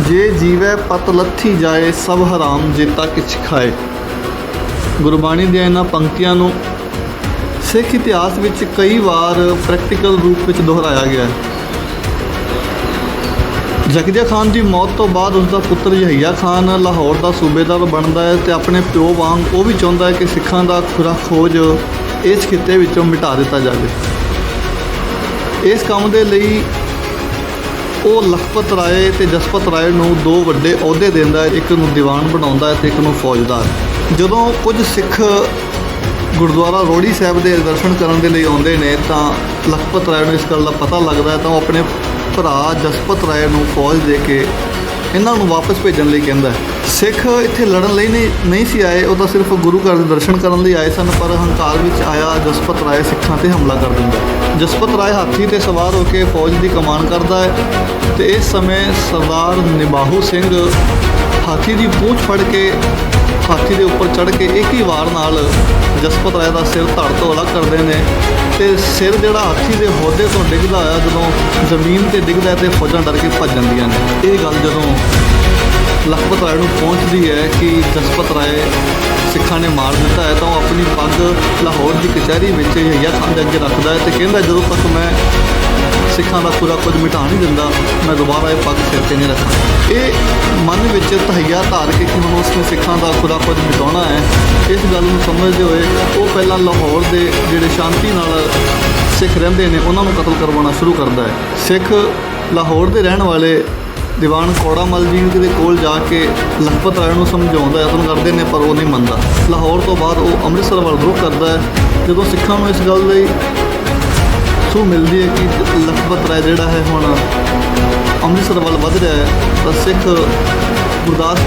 ਜੇ ਜੀਵੈ ਪਤ ਲੱਥੀ ਜਾਏ, ਸਭ ਹਰਾਮ ਜੇਤਾ ਕਿਛ ਖਾਏ। ਗੁਰਬਾਣੀ ਦੀਆਂ ਇਹਨਾਂ ਪੰਕਤੀਆਂ ਨੂੰ ਸਿੱਖ ਇਤਿਹਾਸ ਵਿੱਚ ਕਈ ਵਾਰ ਪ੍ਰੈਕਟੀਕਲ ਰੂਪ ਵਿੱਚ ਦੁਹਰਾਇਆ ਗਿਆ ਹੈ। ਜ਼ਕਰੀਆ ਖਾਨ ਦੀ ਮੌਤ ਤੋਂ ਬਾਅਦ ਉਸ ਦਾ ਪੁੱਤਰ ਯਹਈਆ ਖਾਨ ਲਾਹੌਰ ਦਾ ਸੂਬੇਦਾਰ ਬਣਦਾ ਹੈ ਤੇ ਆਪਣੇ ਪਿਓ ਵਾਂਗ ਉਹ ਵੀ ਚਾਹੁੰਦਾ ਹੈ ਕਿ ਸਿੱਖਾਂ ਦਾ ਖੁਰਾ ਖੋਜ ਇਸ ਖਿੱਤੇ ਵਿੱਚੋਂ ਮਿਟਾ ਦਿੱਤਾ ਜਾਵੇ। ਇਸ ਕੰਮ ਦੇ ਲਈ ਉਹ ਲਖਪਤ ਰਾਏ ਤੇ ਜਸਪਤ ਰਾਏ ਨੂੰ ਦੋ ਵੱਡੇ ਅਹੁਦੇ ਦਿੰਦਾ ਹੈ, ਇੱਕ ਨੂੰ ਦੀਵਾਨ ਬਣਾਉਂਦਾ ਹੈ ਤੇ ਇੱਕ ਨੂੰ ਫੌਜਦਾਰ। ਜਦੋਂ ਕੁਝ ਸਿੱਖ ਗੁਰਦੁਆਰਾ ਰੋੜੀ ਸਾਹਿਬ ਦੇ ਦਰਸ਼ਨ ਕਰਨ ਦੇ ਲਈ ਆਉਂਦੇ ਨੇ, ਤਾਂ ਲਖਪਤ ਰਾਏ ਨੂੰ ਇਸ ਗੱਲ ਦਾ ਪਤਾ ਲੱਗਦਾ ਤਾਂ ਉਹ ਆਪਣੇ ਭਰਾ ਜਸਪਤ ਰਾਏ ਨੂੰ ਫੌਜ ਦੇ ਕੇ ਇਹਨਾਂ ਨੂੰ ਵਾਪਸ ਭੇਜਣ ਲਈ ਕਹਿੰਦਾ ਹੈ। ਸਿੱਖ ਇੱਥੇ ਲੜਨ ਲਈ ਨਹੀਂ ਨਹੀਂ ਸੀ ਆਏ, ਉਹ ਤਾਂ ਸਿਰਫ ਗੁਰੂ ਘਰ ਦੇ ਦਰਸ਼ਨ ਕਰਨ ਲਈ ਆਏ ਸਨ, ਪਰ ਹੰਕਾਰ ਵਿੱਚ ਆਇਆ ਜਸਪਤ ਰਾਏ ਸਿੱਖਾਂ ਤੇ ਹਮਲਾ ਕਰ ਦਿੰਦਾ ਜਸਪਤ ਰਾਏ ਹਾਥੀ ਤੇ ਸਵਾਰ ਹੋ ਕੇ ਫੌਜ ਦੀ ਕਮਾਨ ਕਰਦਾ ਹੈ ਤੇ ਇਸ ਸਮੇਂ ਸਰਦਾਰ ਨਿਬਾਹੂ ਸਿੰਘ ਹਾਥੀ ਦੀ ਪੂੰਛ ਫੜ ਕੇ ਹਾਥੀ ਦੇ ਉੱਪਰ ਚੜ੍ਹ ਕੇ ਇੱਕ ਹੀ ਵਾਰ ਨਾਲ ਜਸਪਤ ਰਾਏ ਦਾ ਸਿਰ ਧੜ ਤੋਂ ਅਲੱਗ ਕਰਦੇ ਨੇ ਤੇ ਸਿਰ ਜਿਹੜਾ ਹਾਥੀ ਦੇ ਹੋਦੇ ਤੋਂ ਡਿੱਗਦਾ ਆ, ਜਦੋਂ ਜ਼ਮੀਨ ਤੇ ਡਿੱਗਦਾ ਹੈ ਤੇ ਫੌਜਾਂ ਡਰ ਕੇ ਭੱਜ ਜਾਂਦੀਆਂ ਨੇ। ਇਹ ਗੱਲ ਜਦੋਂ ਲਖਪਤ ਰਾਏ ਨੂੰ ਪਹੁੰਚਦੀ ਹੈ ਕਿ ਜਸਪਤ ਰਾਏ ਸਿੱਖਾਂ ਨੇ ਮਾਰ ਦਿੱਤਾ ਹੈ, ਤਾਂ ਉਹ ਆਪਣੀ ਪੱਗ ਲਾਹੌਰ ਦੀ ਕਚਹਿਰੀ ਵਿੱਚ ਯਹੀਆ ਖਾਨ ਦੇ ਅੱਗੇ ਰੱਖਦਾ ਹੈ ਤੇ ਕਹਿੰਦਾ ਜਦੋਂ ਤੱਕ ਮੈਂ ਸਿੱਖਾਂ ਦਾ ਪੂਰਾ ਕੁਝ ਮਿਟਾ ਨਹੀਂ ਦਿੰਦਾ, ਮੈਂ ਦੁਬਾਰਾ ਇਹ ਪੱਗ ਸਿਰ ਤੇ ਨਹੀਂ ਰੱਖਦਾ। ਇਹ ਮਨ ਵਿੱਚ ਤਹਈਆ ਧਾਰ ਕੇ ਕਿ ਹੁਣ ਉਸਨੇ ਸਿੱਖਾਂ ਦਾ ਪੂਰਾ ਕੁਝ ਮਿਟਾਉਣਾ ਹੈ, ਇਸ ਗੱਲ ਨੂੰ ਸਮਝਦੇ ਹੋਏ ਉਹ ਪਹਿਲਾਂ ਲਾਹੌਰ ਦੇ ਜਿਹੜੇ ਸ਼ਾਂਤੀ ਨਾਲ ਸਿੱਖ ਰਹਿੰਦੇ ਨੇ, ਉਹਨਾਂ ਨੂੰ ਕਤਲ ਕਰਵਾਉਣਾ ਸ਼ੁਰੂ ਕਰਦਾ ਹੈ। ਸਿੱਖ ਲਾਹੌਰ ਦੇ ਰਹਿਣ ਵਾਲੇ ਦੀਵਾਨ ਕੌੜਾਮਲ ਜੀ ਦੇ ਕੋਲ ਜਾ ਕੇ ਲਖਪਤ ਰਾਏ ਨੂੰ ਸਮਝਾਉਂਦਾ ਯਤਨ ਕਰਦੇ ਨੇ, ਪਰ ਉਹ ਨਹੀਂ ਮੰਨਦਾ। ਲਾਹੌਰ ਤੋਂ ਬਾਅਦ ਉਹ ਅੰਮ੍ਰਿਤਸਰ ਵੱਲ ਰੁਖ ਕਰਦਾ ਹੈ। ਜਦੋਂ ਸਿੱਖਾਂ ਨੂੰ ਇਸ ਗੱਲ ਲਈ ਸੂ ਮਿਲਦੀ ਹੈ ਕਿ ਲਖਪਤ ਰਾਏ ਜਿਹੜਾ ਹੈ ਹੁਣ ਅੰਮ੍ਰਿਤਸਰ ਵੱਲ ਵੱਧ ਰਿਹਾ ਹੈ, ਤਾਂ ਸਿੱਖ ਗੁਰਦਾਸ